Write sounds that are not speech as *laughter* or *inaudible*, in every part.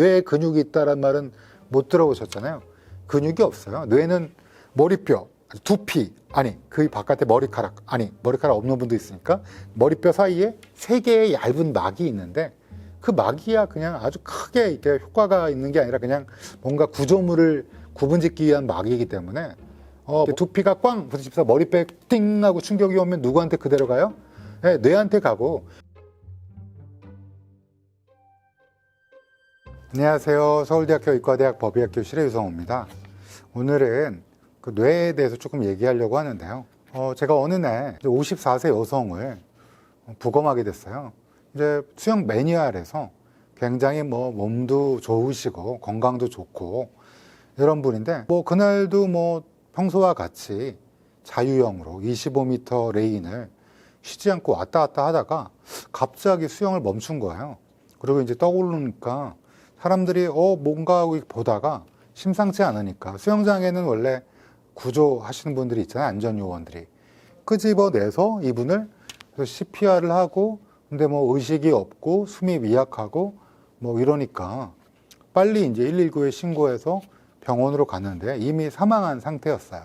뇌에 근육이 있다란 말은 못 들어보셨잖아요. 근육이 없어요. 뇌는 머리뼈, 두피, 아니 그 바깥에 머리카락, 아니 머리카락 없는 분도 있으니까 머리뼈 사이에 세 개의 얇은 막이 있는데 그 막이야 그냥 아주 크게 이렇게 효과가 있는 게 아니라 그냥 뭔가 구조물을 구분 짓기 위한 막이기 때문에 어, 두피가 꽝 부딪혀서 머리뼈에 띵 하고 충격이 오면 누구한테 그대로 가요? 네, 뇌한테 가고 안녕하세요. 서울대학교 의과대학 법의학 교실의 유성호입니다. 오늘은 그 뇌에 대해서 조금 얘기하려고 하는데요. 어, 제가 어느 날 54세 여성을 부검하게 됐어요. 이제 수영 매니아래서 굉장히 뭐 몸도 좋으시고 건강도 좋고 이런 분인데 뭐 그날도 뭐 평소와 같이 자유형으로 25m 레인을 쉬지 않고 왔다 갔다 하다가 갑자기 수영을 멈춘 거예요. 그리고 이제 떠오르니까 사람들이 어 뭔가 하고 보다가 심상치 않으니까 수영장에는 원래 구조하시는 분들이 있잖아요 안전요원들이 끄집어내서 이분을 CPR을 하고 근데 뭐 의식이 없고 숨이 미약하고 뭐 이러니까 빨리 이제 119에 신고해서 병원으로 갔는데 이미 사망한 상태였어요.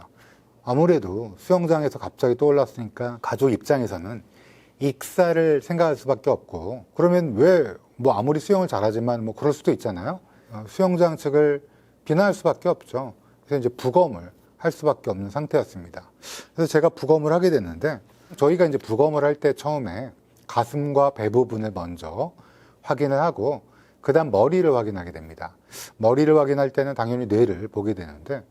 아무래도 수영장에서 갑자기 떠올랐으니까 가족 입장에서는 익사를 생각할 수밖에 없고 그러면 왜 뭐 아무리 수영을 잘하지만 뭐 그럴 수도 있잖아요. 어, 수영장 측을 비난할 수밖에 없죠. 그래서 이제 부검을 할 수밖에 없는 상태였습니다. 그래서 제가 부검을 하게 됐는데 저희가 이제 부검을 할 때 처음에 가슴과 배 부분을 먼저 확인을 하고 그다음 머리를 확인하게 됩니다. 머리를 확인할 때는 당연히 뇌를 보게 되는데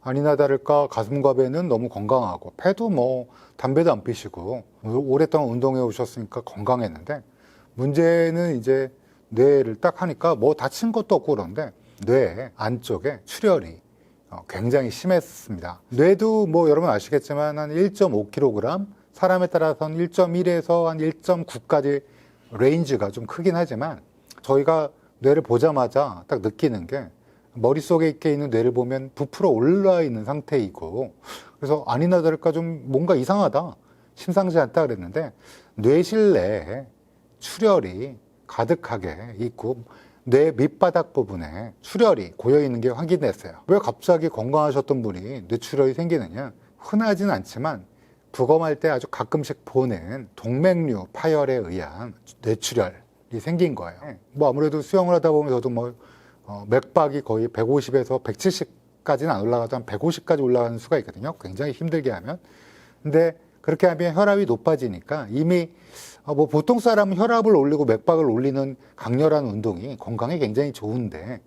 아니나 다를까 가슴과 배는 너무 건강하고 배도 뭐 담배도 안 피시고 오랫동안 운동해 오셨으니까 건강했는데 문제는 이제 뇌를 딱 하니까 뭐 다친 것도 없고 그런데 뇌 안쪽에 출혈이 어, 굉장히 심했습니다. 뇌도 뭐 여러분 아시겠지만 한 1.5kg 사람에 따라서는 1.1에서 한 1.9까지 레인지가 좀 크긴 하지만 저희가 뇌를 보자마자 딱 느끼는 게 머릿속에 있게 있는 뇌를 보면 부풀어 올라 있는 상태이고 그래서 아니나 다를까 좀 뭔가 이상하다 심상치 않다 그랬는데 뇌실 내에 출혈이 가득하게 있고 뇌 밑바닥 부분에 출혈이 고여 있는 게 확인됐어요. 왜 갑자기 건강하셨던 분이 뇌출혈이 생기느냐? 흔하진 않지만 부검할 때 아주 가끔씩 보는 동맥류 파열에 의한 뇌출혈이 생긴 거예요. 뭐 아무래도 수영을 하다 보면 저도 뭐 어, 맥박이 거의 150에서 170까지는 안 올라가도 한 150까지 올라가는 수가 있거든요. 굉장히 힘들게 하면. 근데 그렇게 하면 혈압이 높아지니까 이미 어, 뭐 보통 사람은 혈압을 올리고 맥박을 올리는 강렬한 운동이 건강에 굉장히 좋은데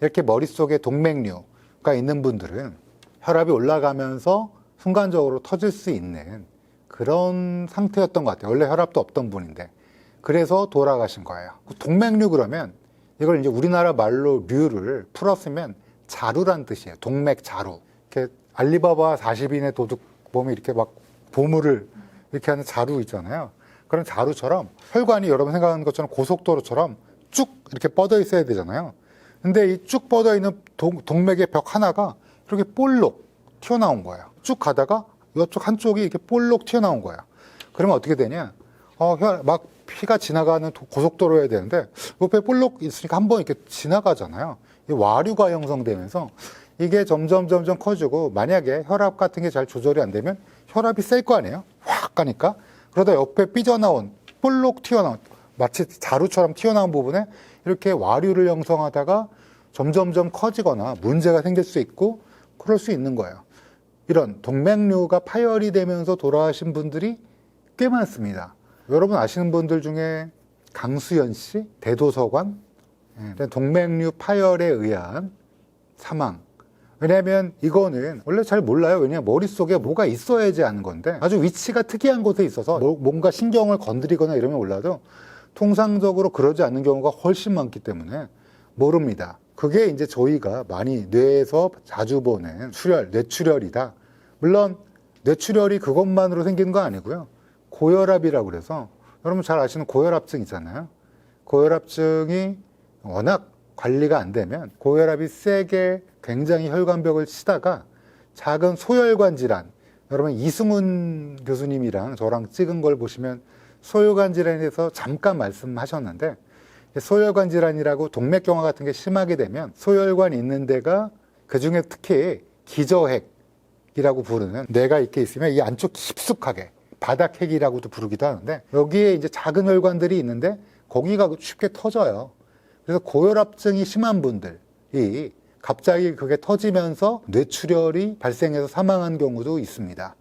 이렇게 머릿속에 동맥류가 있는 분들은 혈압이 올라가면서 순간적으로 터질 수 있는 그런 상태였던 것 같아요. 원래 혈압도 없던 분인데. 그래서 돌아가신 거예요. 동맥류 그러면 이걸 이제 우리나라 말로 류를 풀었으면 자루란 뜻이에요. 동맥 자루. 이렇게 알리바바 40인의 도둑 보면 이렇게 막 보물을 이렇게 하는 자루 있잖아요. 그런 자루처럼 혈관이 여러분 생각하는 것처럼 고속도로처럼 쭉 이렇게 뻗어 있어야 되잖아요. 근데 이 쭉 뻗어 있는 동, 동맥의 벽 하나가 이렇게 볼록 튀어나온 거예요. 쭉 가다가 이쪽 한쪽이 이렇게 볼록 튀어나온 거예요. 그러면 어떻게 되냐? 어, 혈, 막 피가 지나가는 도- 고속도로여야 되는데 옆에 볼록 있으니까 한 번 이렇게 지나가잖아요. 이 와류가 형성되면서 이게 점점 점점 커지고 만약에 혈압 같은 게 잘 조절이 안 되면 혈압이 셀 거 아니에요? 확 가니까 그러다 옆에 삐져나온 볼록 튀어나온 마치 자루처럼 튀어나온 부분에 이렇게 와류를 형성하다가 점점점 커지거나 문제가 생길 수 있고 그럴 수 있는 거예요. 이런 동맥류가 파열이 되면서 돌아가신 분들이 꽤 많습니다. 여러분 아시는 분들 중에 강수연 씨, 대도서관, 예, 동맥류 파열에 의한 사망. 왜냐하면 이거는 원래 잘 몰라요. 왜냐하면 머릿속에 뭐가 있어야지 하는 건데 아주 위치가 특이한 곳에 있어서 뭐- 뭔가 신경을 건드리거나 이러면 몰라도 통상적으로 그러지 않는 경우가 훨씬 많기 때문에 모릅니다. 그게 이제 저희가 많이 뇌에서 자주 보는 출혈, 뇌출혈이다. 물론 뇌출혈이 그것만으로 생기는 거 아니고요. 고혈압이라고 그래서 여러분 잘 아시는 고혈압증 있잖아요. 고혈압증이 워낙 관리가 안 되면 고혈압이 세게 굉장히 혈관벽을 치다가 작은 소혈관 질환 여러분 이승훈 교수님이랑 저랑 찍은 걸 보시면 소혈관 질환에 대해서 잠깐 말씀하셨는데 소혈관 질환이라고 동맥경화 같은 게 심하게 되면 소혈관이 있는 데가 그 중에 특히 기저핵이라고 부르는 뇌가 이렇게 있으면 이 안쪽 깊숙하게 바닥핵이라고도 부르기도 하는데 여기에 이제 작은 혈관들이 있는데 거기가 쉽게 터져요. 그래서 고혈압증이 심한 분들이 갑자기 그게 터지면서 뇌출혈이 발생해서 사망한 경우도 있습니다.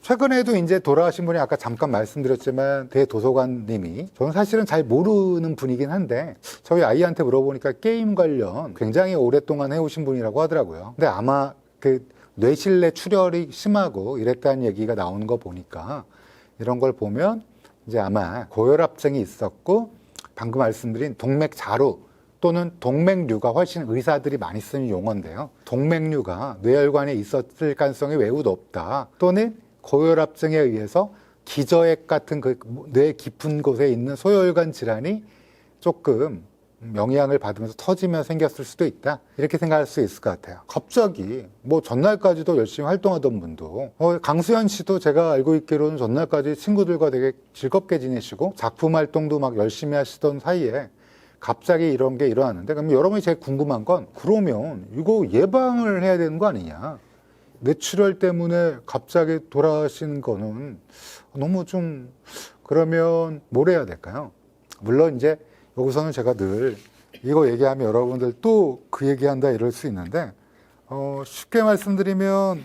최근에도 이제 돌아가신 분이 아까 잠깐 말씀드렸지만 대도서관님이 저는 사실은 잘 모르는 분이긴 한데 저희 아이한테 물어보니까 게임 관련 굉장히 오랫동안 해오신 분이라고 하더라고요. 근데 아마 그 뇌실내 출혈이 심하고 이랬다는 얘기가 나오는 거 보니까 이런 걸 보면 이제 아마 고혈압증이 있었고 방금 말씀드린 동맥 자루 또는 동맥류가 훨씬 의사들이 많이 쓰는 용어인데요. 동맥류가 뇌혈관에 있었을 가능성이 매우 높다. 또는 고혈압증에 의해서 기저핵 같은 그 뇌 깊은 곳에 있는 소혈관 질환이 조금 영향을 받으면서 터지면 생겼을 수도 있다. 이렇게 생각할 수 있을 것 같아요. 갑자기 뭐 전날까지도 열심히 활동하던 분도 어, 강수현 씨도 제가 알고 있기로는 전날까지 친구들과 되게 즐겁게 지내시고 작품 활동도 막 열심히 하시던 사이에 갑자기 이런 게 일어났는데 그럼 여러분이 제일 궁금한 건 그러면 이거 예방을 해야 되는 거 아니냐? 뇌출혈 때문에 갑자기 돌아가신 거는 너무 좀 그러면 뭘 해야 될까요? 물론 이제 여기서는 제가 늘 이거 얘기하면 여러분들 또 그 얘기한다 이럴 수 있는데 어, 쉽게 말씀드리면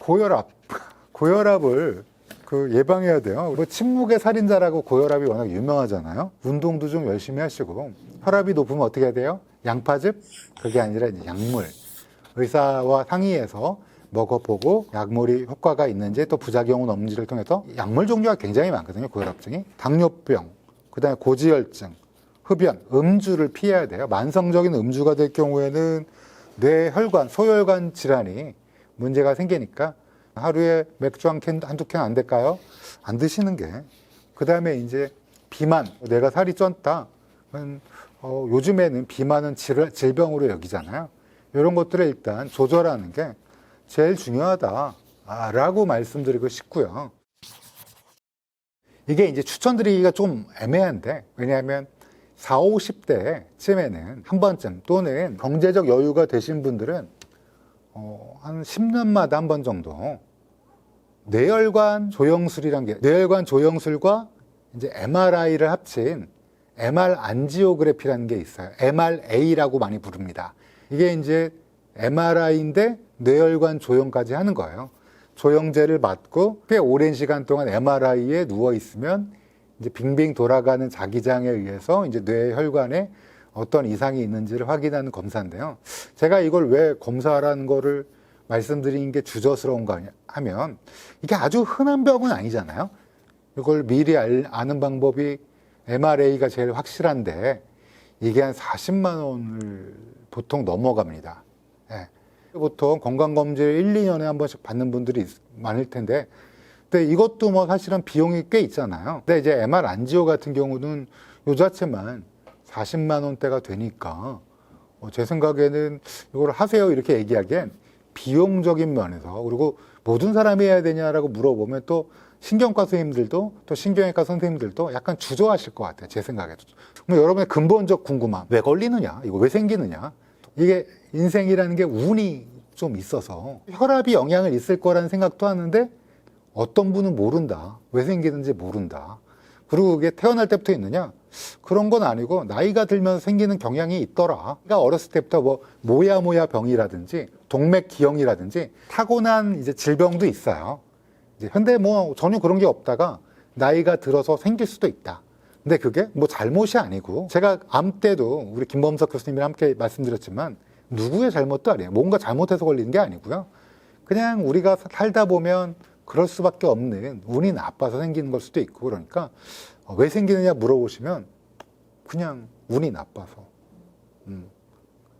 고혈압 *laughs* 고혈압을 그 예방해야 돼요. 뭐 침묵의 살인자라고 고혈압이 워낙 유명하잖아요. 운동도 좀 열심히 하시고 혈압이 높으면 어떻게 해야 돼요? 양파즙? 그게 아니라 약물. 의사와 상의해서 먹어보고 약물이 효과가 있는지 또 부작용은 없는지를 통해서 약물 종류가 굉장히 많거든요. 고혈압증이 당뇨병, 그다음에 고지혈증, 흡연, 음주를 피해야 돼요. 만성적인 음주가 될 경우에는 뇌 혈관, 소혈관 질환이 문제가 생기니까 하루에 맥주 한 캔, 한두 캔 안 될까요? 안 드시는 게. 그 다음에 이제 비만, 내가 살이 쪘다. 음, 어, 요즘에는 비만은 질, 질병으로 여기잖아요. 이런 것들을 일단 조절하는 게 제일 중요하다라고 말씀드리고 싶고요. 이게 이제 추천드리기가 좀 애매한데, 왜냐하면 4, 50대쯤에는 한 번쯤 또는 경제적 여유가 되신 분들은 어, 한 10년마다 한 번 정도 뇌혈관 조영술이란 게 뇌혈관 조영술과 이제 MRI를 합친 MR 안지오그래피라는 게 있어요. MRA라고 많이 부릅니다. 이게 이제 MRI인데 뇌혈관 조영까지 하는 거예요. 조영제를 맞고 꽤 오랜 시간 동안 MRI에 누워 있으면 이제 빙빙 돌아가는 자기장에 의해서 이제 뇌 혈관에 어떤 이상이 있는지를 확인하는 검사인데요. 제가 이걸 왜 검사라는 거를 말씀드리는 게 주저스러운가 하면 이게 아주 흔한 병은 아니잖아요. 이걸 미리 알, 아는 방법이 MRA가 제일 확실한데 이게 한 40만 원을 보통 넘어갑니다. 예. 보통 건강검진을 1, 2년에 한 번씩 받는 분들이 있- 많을 텐데 근데 이것도 뭐 사실은 비용이 꽤 있잖아요. 근데 이제 MR 안지오 같은 경우는 요 자체만 40만 원대가 되니까 어, 제 생각에는 이걸 하세요. 이렇게 얘기하기엔 비용적인 면에서 그리고 모든 사람이 해야 되냐라고 물어보면 또 신경과 선생님들도 또 신경외과 선생님들도 약간 주저하실 것 같아요. 제 생각에도. 그럼 여러분의 근본적 궁금함. 왜 걸리느냐? 이거 왜 생기느냐 이게 인생이라는 게 운이 좀 있어서 혈압이 영향을 있을 거라는 생각도 하는데 어떤 분은 모른다 왜 생기는지 모른다 그리고 그게 태어날 때부터 있느냐 그런 건 아니고 나이가 들면서 생기는 경향이 있더라. 그러니까 어렸을 때부터 뭐 모야 모야 병이라든지 동맥 기형이라든지 타고난 이제 질병도 있어요. 이제 근데 뭐 전혀 그런 게 없다가 나이가 들어서 생길 수도 있다. 근데 그게 뭐 잘못이 아니고 제가 암 때도 우리 김범석 교수님이랑 함께 말씀드렸지만 누구의 잘못도 아니에요. 뭔가 잘못해서 걸리는 게 아니고요. 그냥 우리가 살다 보면 그럴 수밖에 없는 운이 나빠서 생기는 걸 수도 있고 그러니까 어, 왜 생기느냐 물어보시면 그냥 운이 나빠서 음.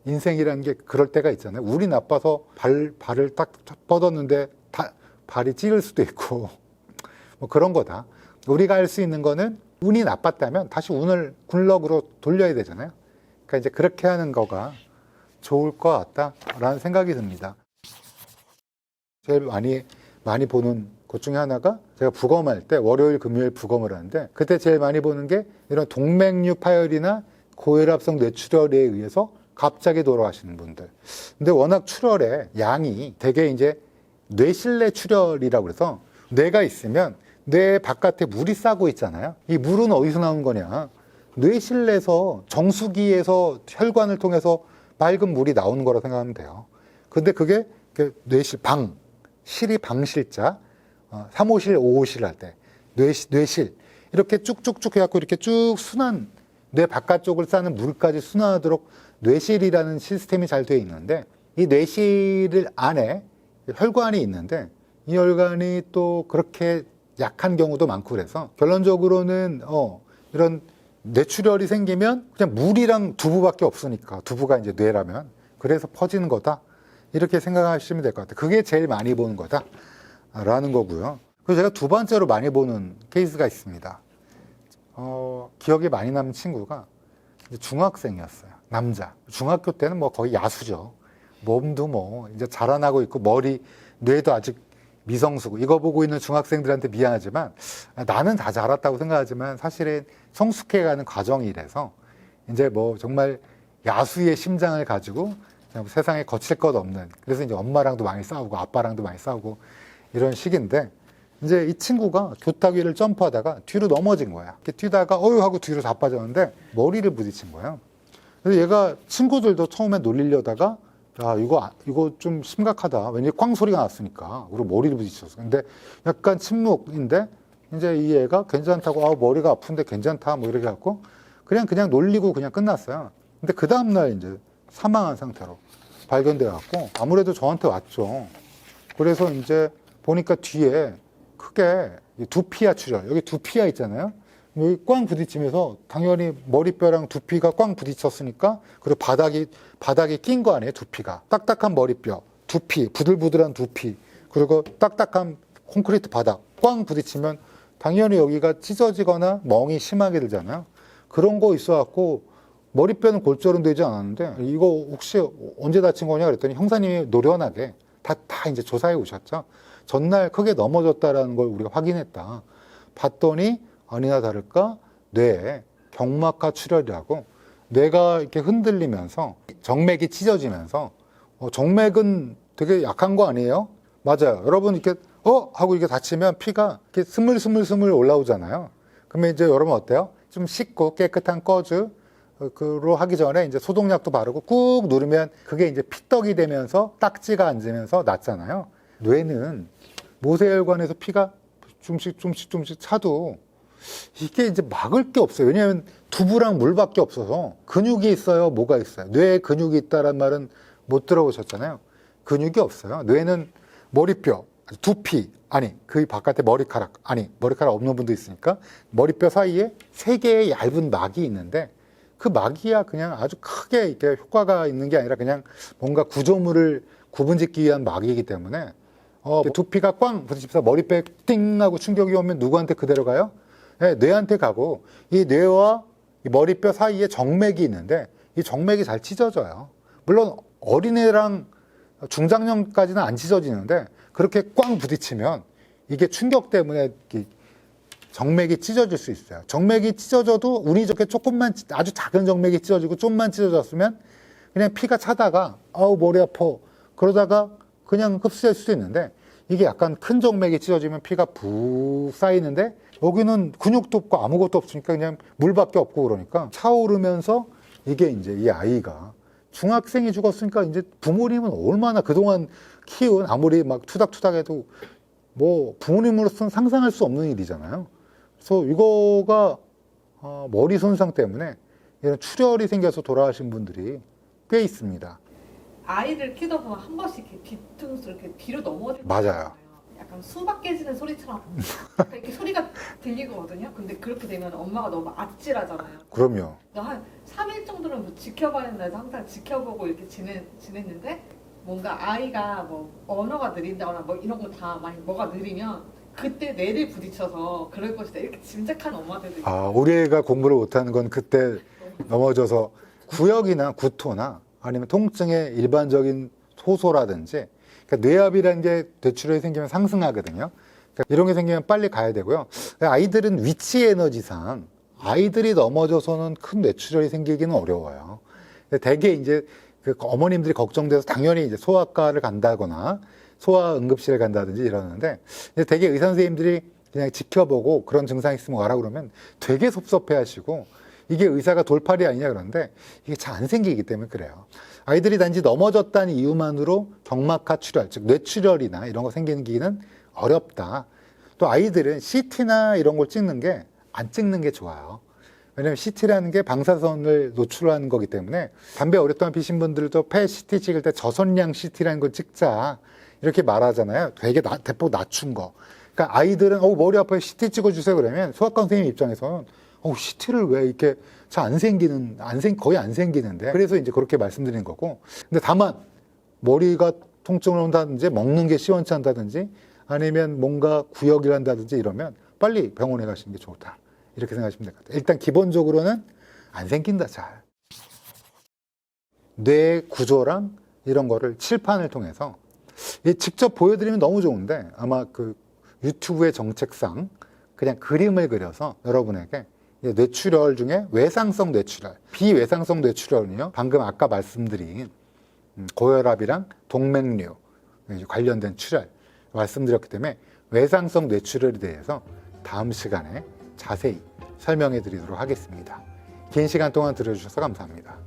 인생이라는 게 그럴 때가 있잖아요. 운이 나빠서 발 발을 딱 뻗었는데 다, 발이 찌를 수도 있고 *laughs* 뭐 그런 거다. 우리가 할 수 있는 거는 운이 나빴다면 다시 운을 굴럭으로 돌려야 되잖아요. 그러니까 이제 그렇게 하는 거가 좋을 것 같다라는 생각이 듭니다. 제일 많이 많이 보는 그 중에 하나가 제가 부검할 때 월요일 금요일 부검을 하는데 그때 제일 많이 보는 게 이런 동맥류 파열이나 고혈압성 뇌출혈에 의해서 갑자기 돌아가시는 분들. 근데 워낙 출혈의 양이 되게 이제 뇌실내 출혈이라고 그래서 뇌가 있으면 뇌 바깥에 물이 싸고 있잖아요. 이 물은 어디서 나온 거냐? 뇌실내에서 정수기에서 혈관을 통해서 맑은 물이 나오는 거라 생각하면 돼요. 근데 그게 그 뇌실 방 실이 방실자 어, 3호실 5호실 할 때 뇌실, 뇌실 이렇게 쭉쭉쭉 해갖고 이렇게 쭉 순환 뇌 바깥쪽을 싸는 물까지 순환하도록 뇌실이라는 시스템이 잘 되어 있는데 이 뇌실 안에 혈관이 있는데 이 혈관이 또 그렇게 약한 경우도 많고 그래서 결론적으로는 어 이런 뇌출혈이 생기면 그냥 물이랑 두부밖에 없으니까 두부가 이제 뇌라면 그래서 퍼지는 거다 이렇게 생각하시면 될 것 같아요. 그게 제일 많이 보는 거다라는 거고요. 그리고 제가 두 번째로 많이 보는 케이스가 있습니다. 어, 기억에 많이 남는 친구가 중학생이었어요. 남자. 중학교 때는 뭐 거의 야수죠. 몸도 뭐 이제 자라나고 있고 머리, 뇌도 아직 미성수고 이거 보고 있는 중학생들한테 미안하지만 나는 다 자랐다고 생각하지만 사실은 성숙해가는 과정이라서 이제 뭐 정말 야수의 심장을 가지고 그냥 세상에 거칠 것 없는 그래서 이제 엄마랑도 많이 싸우고 아빠랑도 많이 싸우고 이런 시기인데 이제 이 친구가 교탁 위를 점프하다가 뒤로 넘어진 거야. 이렇게 뛰다가 어유 하고 뒤로 다 빠졌는데 머리를 부딪힌 거예요. 그래서 얘가 친구들도 처음에 놀리려다가 야 이거 아- 이거 좀 심각하다. 왜냐 꽝 소리가 났으니까. 그리고 머리를 부딪혔어. 근데 약간 침묵인데 이제 이 애가 괜찮다고 아 머리가 아픈데 괜찮다 뭐 이렇게 갖고 그냥 그냥 놀리고 그냥 끝났어요. 근데 그 다음 날 이제 사망한 상태로 발견돼 갖고 아무래도 저한테 왔죠. 그래서 이제 보니까 뒤에 크게 이 두피야 출혈 여기 두피야 있잖아요. 꽝 부딪히면서 당연히 머리뼈랑 두피가 꽝 부딪혔으니까 그리고 바닥이 바닥에 낀거 아니에요 두피가 딱딱한 머리뼈 두피 부들부들한 두피 그리고 딱딱한 콘크리트 바닥 꽝 부딪히면 당연히 여기가 찢어지거나 멍이 심하게 들잖아요. 그런 거 있어 갖고 머리뼈는 골절은 되지 않았는데 이거 혹시 언제 다친 거냐 그랬더니 형사님이 노련하게 다, 다 이제 조사해 오셨죠. 전날 크게 넘어졌다라는 걸 우리가 확인했다. 봤더니 아니나 다를까 뇌에 경막하 출혈이라고 뇌가 이렇게 흔들리면서 정맥이 찢어지면서 어, 정맥은 되게 약한 거 아니에요? 맞아요. 여러분 이렇게 어 하고 이렇게 다치면 피가 이렇게 스물스물스물 올라오잖아요. 그러면 이제 여러분 어때요? 좀 씻고 깨끗한 꺼즈 그로 하기 전에 이제 소독약도 바르고 꾹 누르면 그게 이제 피떡이 되면서 딱지가 앉으면서 낫잖아요. 뇌는 모세혈관에서 피가 좀씩 좀씩 좀씩 차도 이게 이제 막을 게 없어요. 왜냐하면 두부랑 물밖에 없어서 근육이 있어요. 뭐가 있어요? 뇌에 근육이 있다란 말은 못 들어보셨잖아요. 근육이 없어요. 뇌는 머리뼈, 두피, 아니 그 바깥에 머리카락, 아니 머리카락 없는 분도 있으니까 머리뼈 사이에 세 개의 얇은 막이 있는데 그 막이야 그냥 아주 크게 이렇게 효과가 있는 게 아니라 그냥 뭔가 구조물을 구분짓기 위한 막이기 때문에 어, 두피가 꽝 부딪혀서 머리뼈에 띵 하고 충격이 오면 누구한테 그대로 가요? 네, 뇌한테 가고 이 뇌와 이 머리뼈 사이에 정맥이 있는데 이 정맥이 잘 찢어져요. 물론 어린애랑 중장년까지는 안 찢어지는데 그렇게 꽝 부딪히면 이게 충격 때문에 이 정맥이 찢어질 수 있어요. 정맥이 찢어져도 운이 좋게 조금만 찢- 아주 작은 정맥이 찢어지고 좀만 찢어졌으면 그냥 피가 차다가 아우 머리 아파 그러다가 그냥 흡수될 수도 있는데 이게 약간 큰 정맥이 찢어지면 피가 부 쌓이는데 여기는 근육도 없고 아무것도 없으니까 그냥 물밖에 없고 그러니까 차오르면서 이게 이제 이 아이가 중학생이 죽었으니까 이제 부모님은 얼마나 그동안 키운 아무리 막 투닥투닥해도 뭐 부모님으로서는 상상할 수 없는 일이잖아요. 그래서 이거가 어, 머리 손상 때문에 이런 출혈이 생겨서 돌아가신 분들이 꽤 있습니다. 아이를 키다 보면 한 번씩 이렇게 뒤통수 이렇게 뒤로 넘어질 때 맞아요. 약간 수박 깨지는 소리처럼 약간 *laughs* 이렇게 소리가 들리거든요. 근데 그렇게 되면 엄마가 너무 아찔하잖아요. 그럼요. 그러니까 한 3일 정도는 뭐 지켜봐야 된다 해서 항상 지켜보고 이렇게 지내, 지냈는데 뭔가 아이가 뭐 언어가 느린다거나 뭐 이런 거 다 많이 뭐가 느리면 그때 뇌를 부딪혀서 그럴 것이다 이렇게 짐작하는 엄마들도 있어요. 아, 우리 애가 공부를 못하는 건 그때 넘어져서 구역이나 구토나 아니면 통증의 일반적인 호소라든지 그러니까 뇌압이라는 게 뇌출혈이 생기면 상승하거든요. 그러니까 이런 게 생기면 빨리 가야 되고요. 아이들은 위치 에너지상 아이들이 넘어져서는 큰 뇌출혈이 생기기는 어려워요. 대개 이제 그 어머님들이 걱정돼서 당연히 이제 소아과를 간다거나 소아 응급실에 간다든지 이러는데 대개 의사 선생님들이 그냥 지켜보고 그런 증상 있으면 와라 그러면 되게 섭섭해 하시고 이게 의사가 돌팔이 아니냐 그러는데 이게 잘 안 생기기 때문에 그래요. 아이들이 단지 넘어졌다는 이유만으로 경막하 출혈, 즉 뇌출혈이나 이런 거 생기기는 어렵다. 또 아이들은 CT나 이런 걸 찍는 게 안 찍는 게 좋아요. 왜냐면 CT라는 게 방사선을 노출하는 거기 때문에 담배 오랫동안 피신 분들도 폐 CT 찍을 때 저선량 CT라는 걸 찍자 이렇게 말하잖아요. 되게 나, 대폭 낮춘 거. 그러니까 아이들은 어 머리 아파요 CT 찍어주세요 그러면 소아과 선생님 입장에서는 어 CT를 왜 이렇게 잘 안 생기는 안 생 거의 안 생기는데 그래서 이제 그렇게 말씀드린 거고. 근데 다만 머리가 통증을 온다든지 먹는 게 시원치 않다든지 아니면 뭔가 구역이 한다든지 이러면 빨리 병원에 가시는 게 좋다. 이렇게 생각하시면 될 것 같아요. 일단 기본적으로는 안 생긴다, 잘. 뇌 구조랑 이런 거를 칠판을 통해서 이 직접 보여드리면 너무 좋은데 아마 그 유튜브의 정책상 그냥 그림을 그려서 여러분에게 이 뇌출혈 중에 외상성 뇌출혈, 비외상성 뇌출혈은요. 방금 아까 말씀드린 음, 고혈압이랑 동맥류 관련된 출혈 말씀드렸기 때문에 외상성 뇌출혈에 대해서 다음 시간에 자세히 설명해 드리도록 하겠습니다. 긴 시간 동안 들어주셔서 감사합니다.